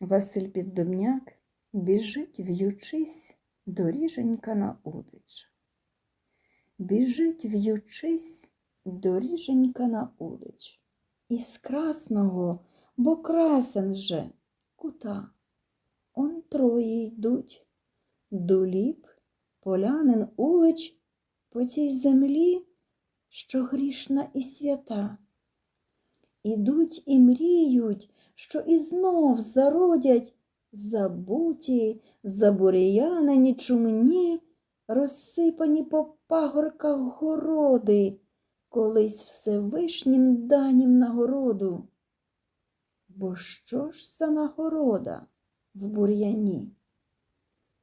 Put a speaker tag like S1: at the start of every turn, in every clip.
S1: Василь Піддубняк біжить, в'ючись, доріженька на удич. Біжить, в'ючись, доріженька на удич. Із красного, бо красен же, кута. Он троє йдуть. Дуліп, полянин, улич по тій землі, що грішна і свята. Ідуть і мріють, що і знов зародять забуті, забур'янені чумні, розсипані по пагорках городи, колись Всевишнім данім нагороду. Бо що ж за нагорода в бур'яні?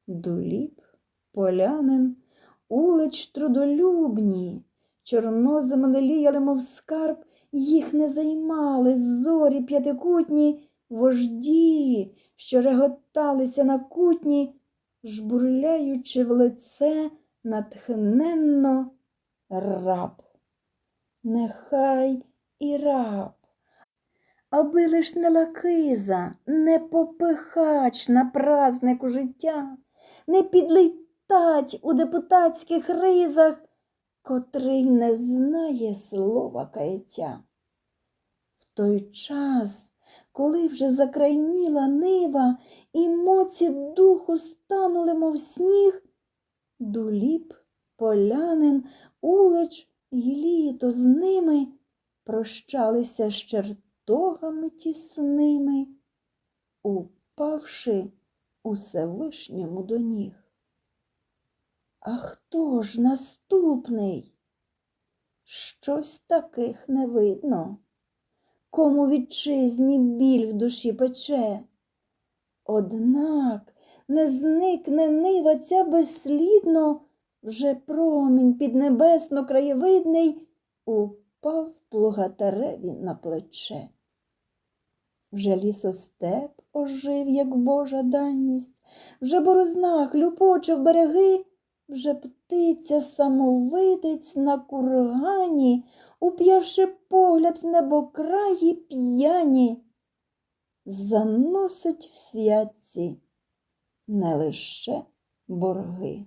S1: Дуліп, полянин, улич трудолюбні, чорнозем ліліяли, мов скарб, їх не займали зорі п'ятикутні, вожді, що реготалися на кутні, жбурляючи в лице натхненно раб. Нехай і раб. Аби лиш не лакиза, не попихач на празнику життя, не підлітать у депутатських ризах, котрий не знає слова каяття. В той час, коли вже закрайніла нива, і моці духу станули, мов сніг, дуліп, полянин, улич і літо з ними прощалися з чертогами тісними, упавши Усевишньому до ніг. А хто ж наступний? Щось таких не видно. Кому вітчизні біль в душі пече. Однак не зникне нива ця безслідно, вже промінь піднебесно краєвидний упав плугатареві на плече. Вже лісостеп ожив, як Божа данність, вже борозна хлюпоче в береги, вже птиця самовидець на кургані, уп'явши погляд в небокраї п'яні, заносить в святці не лише борги.